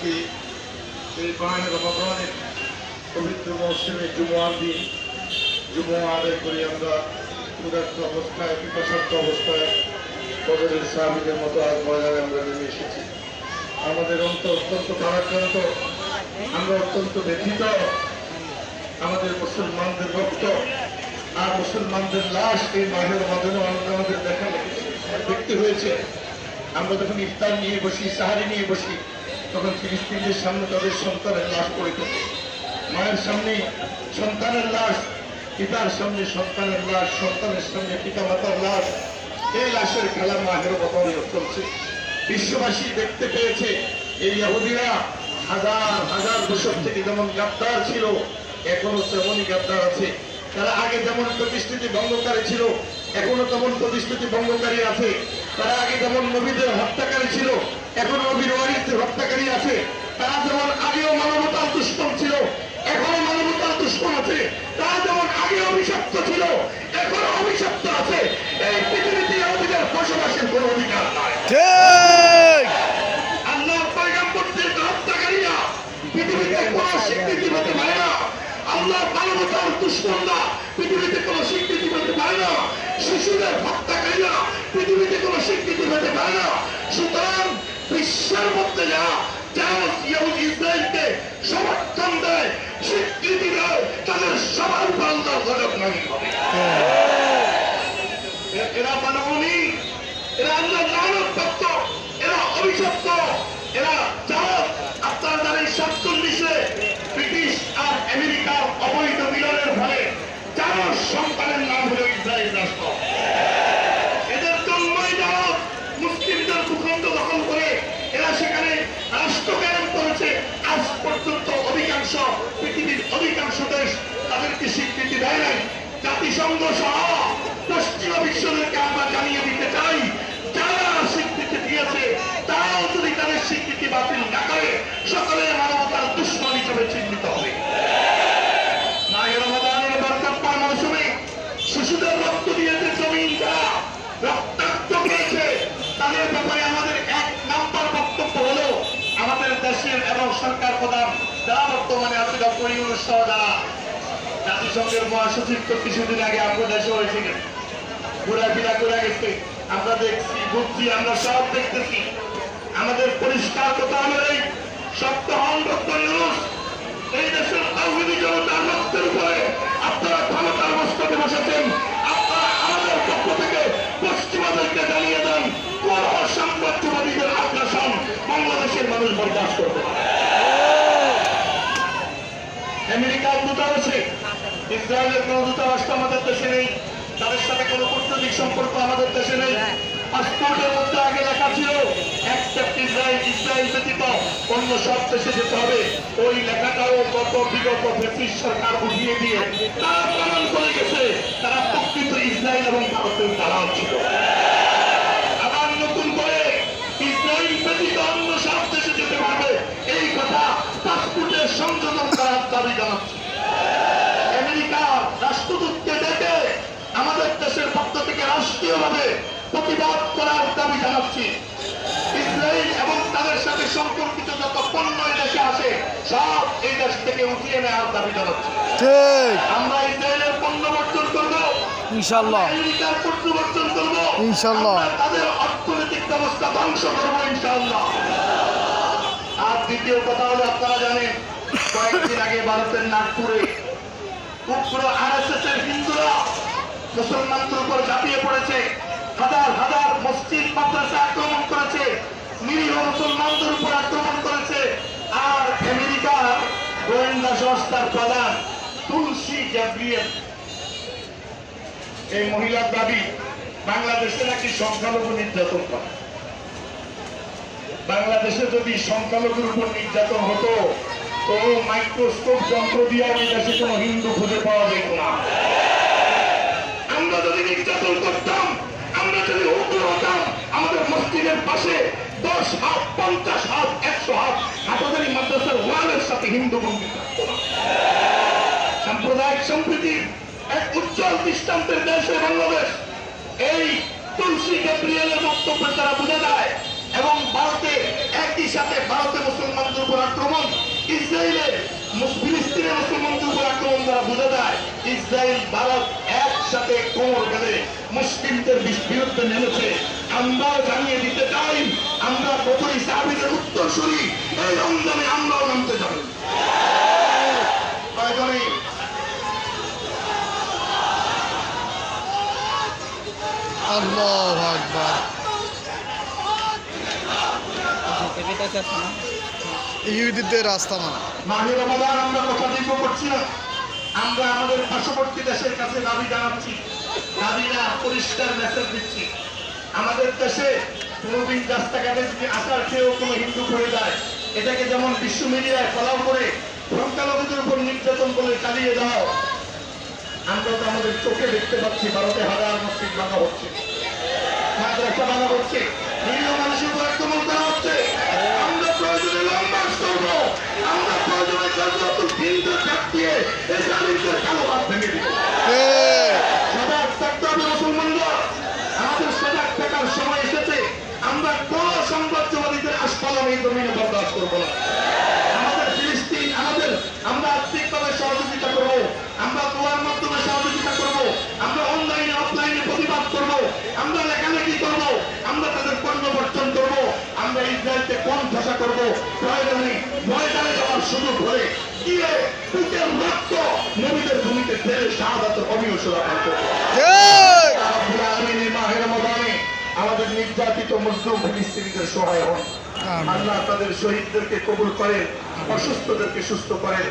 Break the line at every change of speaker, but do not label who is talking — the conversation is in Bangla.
আজকে এই মাহে রমাদানের পবিত্র মৌসুমে জুমুয়ার দিন। জুমুয়া আদায় করে আমরা। ক্ষুধার্ত অবস্থায় পিপাসার্থ অবস্থায় কবরের সাহাবিদের মতো আজ ময়দানে আমরা নেমে এসেছি। আমাদের অন্তর অত্যন্ত ভারাক্রান্ত। আমরা অত্যন্ত ব্যথিত। আমাদের মুসলমানদের রক্ত আর মুসলমানদের লাশ এই মাহের মাধ্যমে আমাদের দেখা দেখতে হয়েছে। আমরা যখন ইফতার নিয়ে বসি, সাহারি নিয়ে বসি তখন ফিলিস্তিনদের সামনে তাদের সন্তানের লাশ পড়ে থাকে মায়ের সামনে সন্তানের লাশ, পিতার সামনে সন্তানের লাশ, সন্তানের সামনে পিতা মাতার লাশ, এই লাশের খেলা মাহের বদলে চলছে। বিশ্ববাসী দেখতে পেয়েছে, এই ইহুদিরা হাজার হাজার দশক থেকে যেমন গাদ্দার ছিল, এখনও তেমনই গাদ্দার আছে। তারা আগে যেমন প্রতিশ্রুতি ভঙ্গকারী ছিল, এখনও তেমন প্রতিশ্রুতি ভঙ্গকারী আছে। তারা আগে যেমন নবীদের হত্যাকারী ছিল এখন ওয়ারিসদের হত্যাকারী আছে। তারা যেমন আগেও মানবতার দুশ্মন ছিল এখনও মানবতার দুশ্মন আছে। তারা যেমন আগে অভিশপ্ত ছিল এখনও অভিশপ্ত আছে। এই পৃথিবীতে আমাদের বসবাসের কোনো অধিকার নাই। আল্লাহ পয়গম্বরদের হত্যাকারীরা পৃথিবীতে কোনো স্বীকৃতি পেতে পারে না। আল্লাহ মানবতার দুশ্মনরা পৃথিবীতে কোনো স্বীকৃতি পেতে পারে না। শিশুদের হত্যাকারীরা পৃথিবীতে কোনো স্বীকৃতি পেতে পারে না। সুতরাং বিশ্বের মধ্যে যারা সমর্থন দেয় স্বীকৃতি দেয় তাদের সবার উপর ঘটক নামি হবে। স্বীকৃতি জাতিসংঘ সহ পশ্চিমা বিশ্বদেরকে আমরা জানিয়ে দিতে চাই, যারা স্বীকৃতি দিয়েছে, তারাও যদি তাদের স্বীকৃতি বাতিল না করে, সকলে মানবতার দুশ্মন হিসেবে চিহ্নিত হবে। এক নাম্বার আমাদের দেশের এবং সরকার প্রধান যারা বর্তমানে আছে ডক্টর ইউনুস সহ যারা জাতিসংঘের মহাসচিব তো কিছুদিন আগে আমরা দেশে হয়েছিলেন। ঘোরাফেরা করে গেছে। আমরা দেখছি, বুঝছি, আমরা সব দেখতেছি। আমাদের পরিষ্কার কথা হলো এই সপ্ত হন ডক্টর এই দেশের আওয়ামী জনতার রক্তের উপরে আপনারা ক্ষমতার বসেছেন। আপনারা আমাদের পক্ষ থেকে পশ্চিমাদেরকে জানিয়ে দেন, কোন সাম্রাজ্যবাদীদের আগ্রাসন বাংলাদেশের মানুষ বরদাস্ত করতে আমেরিকার দূতাবাসে ইসরায়েলের কোন দূতাবাস তো আমাদের দেশে নেই। তাদের সাথে কোনো কূটনৈতিক সম্পর্ক আমাদের দেশে নেই। পাসপোর্টের মধ্যে আগে লেখা ছিল একসেপ্ট ইসরায়েল ইসরায়েল ব্যতীত অন্য সব দেশে যেতে হবে। ওই লেখাটাও গত বিগত ব্রিটিশ সরকার উঠিয়ে দিয়ে তারা প্রমাণ করে গেছে তারা প্রকৃত ইসরায়েল এবং ভারতের দালাল ছিল। আবার নতুন করে ইসরায়েল ব্যতীত অন্য সব দেশে যেতে পারবে এই কথা পাসপোর্টের সংযোজন করার দাবি জানাচ্ছে আমেরিকা রাষ্ট্রদূতকে ডেকে আমাদের দেশের পক্ষ থেকে রাষ্ট্রীয়ভাবে প্রতিবাদ করার দাবি জানাচ্ছি। ইসরায়েল এবং তাদের সাথে সম্পর্কিত যত পণ্য এই দেশে আসে সব এই দেশ থেকে উঠিয়ে নেওয়ার দাবি জানাচ্ছি। আমরা ইসরায়েলের পণ্য বর্জন করব
ইনশাল্লাহ
আমেরিকার পণ্য বর্জন করব
ইনশাল্লাহ।
তাদের অর্থনৈতিক ব্যবস্থা ধ্বংস করব ইনশাআল্লাহ। আর দ্বিতীয় কথা হলো আপনারা জানেন কয়েকদিন আগে ভারতের নাগপুরে উগ্র আরএসএস এর হিন্দুরা মুসলমানদের উপর ঝাঁপিয়ে পড়েছে। হাজার হাজার মসজিদ, মাদ্রাসা আক্রমণ করেছে। নিরীহ মুসলমানদের উপর আক্রমণ করেছে। আর আমেরিকার গোয়েন্দা সংস্থার প্রধান তুলসী গ্যাব্রিয়েল। এই মহিলার দাবি, বাংলাদেশে নাকি সংখ্যালঘু নির্যাতন করে বাংলাদেশে যদি সংখ্যালঘুর উপর নির্যাতন হতো, তো মাইক্রোস্কোপ যন্ত্র দিয়ে ওই দেশে কোনো হিন্দু খুঁজে পাওয়া যেত না। নির্যাতন করতাম, আমরা যদি উগ্র হতাম, আমাদের মসজিদের পাশে দশ হাত, পঞ্চাশ হাত, একশো হাত হাটাদারি মাদ্রাসার ওয়ালের সাথে হিন্দু মন্দির সাম্প্রদায়িক সম্প্রীতির এক উজ্জ্বল দৃষ্টান্তের দেশে বাংলাদেশ। এই তুলসী গ্যাব্রিয়েলের বক্তব্যের দ্বারা বোঝা যায় এবং ভারতে একই সাথে ভারতে মুসলমানদের উপর ইসরায়েলে মুস- ফিলিস্তিনের মুসলমানদের উপর আক্রমণ দ্বারা বোঝা যায় ইসরায়েল, ভারত একসাথে কোমর বেঁধে মুসলিমদের বিরুদ্ধে নেমেছে। আমরাও জানিয়ে দিতে চাই আমরা প্রথমে সাহাবিদের উত্তরসূরি এই রমজানে আমরাও নামতে
আল্লাহ আকবার। ইহুদিদের রাস্তা না
মাহে রমাদান আমরা কথা দীর্ঘ করছি না। আমরা আমাদের পার্শ্ববর্তী দেশের কাছে দাবি জানাচ্ছি, দাবিরা পরিষ্কার মেসেজ দিচ্ছি। আমাদের দেশে কোনোদিন রাস্তাঘাটে যদি আসার কেউ কোনো হিন্দু হয়ে যায়, এটাকে যেমন বিশ্ব মিডিয়ায় ফলাও করে সংখ্যালঘুদের উপর নির্যাতন করে চালিয়ে দাও, আমরা তো আমাদের চোখে দেখতে পাচ্ছি, ভারতে হাজার মসজিদ ভাঙা হচ্ছে। মাদ্রাসা ভাঙা হচ্ছে। এই জমিনে বরদাস্ত করব না। আমাদের ফিলিস্তিন আমাদের আমরা আর্থিকভাবে সহযোগিতা করব। আমরা দোয়ার মাধ্যমে সহযোগিতা করব। আমরা অনলাইনে অফলাইনে প্রতিবাদ করব। আমরা লেখালেখি করব। আমরা তাদের পণ্য বর্জন করব। আমরা ইসরায়েলকে কোন ভাষা করব? প্রয়োজনে ময়দানে যাওয়ার সুযোগ হলে গিয়ে বুকের রক্ত। নবীদের ভূমিতে ফেলে করব। আমাদের নির্যাতিত মুসলিম ফিলিস্তিনিদের সহায় হন। আল্লাহ তাদের শহীদদেরকে কবুল করে অসুস্থদেরকে সুস্থ করেন